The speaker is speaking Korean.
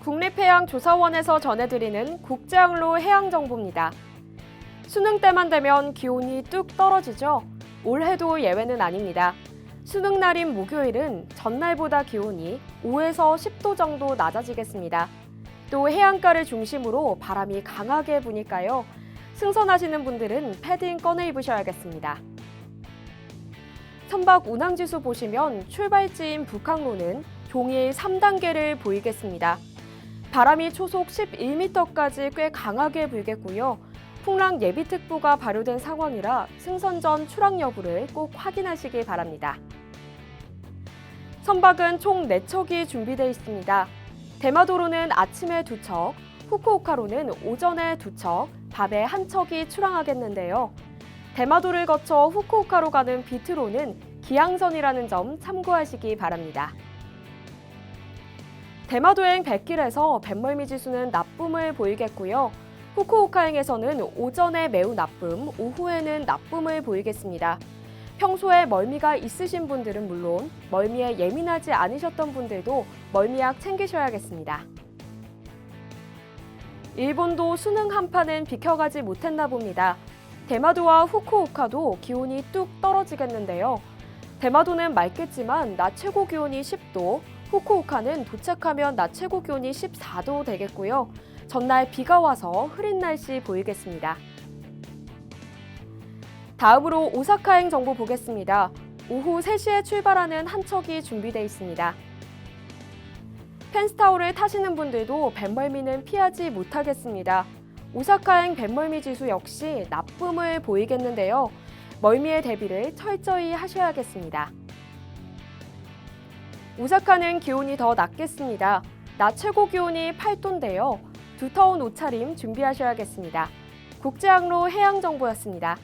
국립해양조사원에서 전해드리는 국제항로 해양정보입니다. 수능 때만 되면 기온이 뚝 떨어지죠. 올해도 예외는 아닙니다. 수능 날인 목요일은 전날보다 기온이 5에서 10도 정도 낮아지겠습니다. 또 해안가를 중심으로 바람이 강하게 부니까요. 승선하시는 분들은 패딩 꺼내 입으셔야겠습니다. 선박 운항지수 보시면 출발지인 북항로는 종일 3단계를 보이겠습니다. 바람이 초속 11m까지 꽤 강하게 불겠고요. 풍랑 예비특보가 발효된 상황이라 승선 전 출항 여부를 꼭 확인하시기 바랍니다. 선박은 총 4척이 준비되어 있습니다. 대마도로는 아침에 2척, 후쿠오카로는 오전에 2척, 밤에 한 척이 출항하겠는데요. 대마도를 거쳐 후쿠오카로 가는 비트로는 기항선이라는 점 참고하시기 바랍니다. 대마도행 100길에서 뱃멀미 지수는 나쁨을 보이겠고요. 후쿠오카행에서는 오전에 매우 나쁨, 오후에는 나쁨을 보이겠습니다. 평소에 멀미가 있으신 분들은 물론 멀미에 예민하지 않으셨던 분들도 멀미약 챙기셔야겠습니다. 일본도 수능 한파는 비켜가지 못했나 봅니다. 대마도와 후쿠오카도 기온이 뚝 떨어지겠는데요. 대마도는 맑겠지만 낮 최고 기온이 10도, 후쿠오카는 도착하면 낮 최고 기온이 14도 되겠고요. 전날 비가 와서 흐린 날씨 보이겠습니다. 다음으로 오사카행 정보 보겠습니다. 오후 3시에 출발하는 한 척이 준비되어 있습니다. 펜스타워를 타시는 분들도 뱃멀미는 피하지 못하겠습니다. 오사카행 뱃멀미 지수 역시 나쁨을 보이겠는데요. 멀미의 대비를 철저히 하셔야겠습니다. 오사카는 기온이 더 낮겠습니다. 낮 최고 기온이 8도인데요. 두터운 옷차림 준비하셔야겠습니다. 국제항로 해양정보였습니다.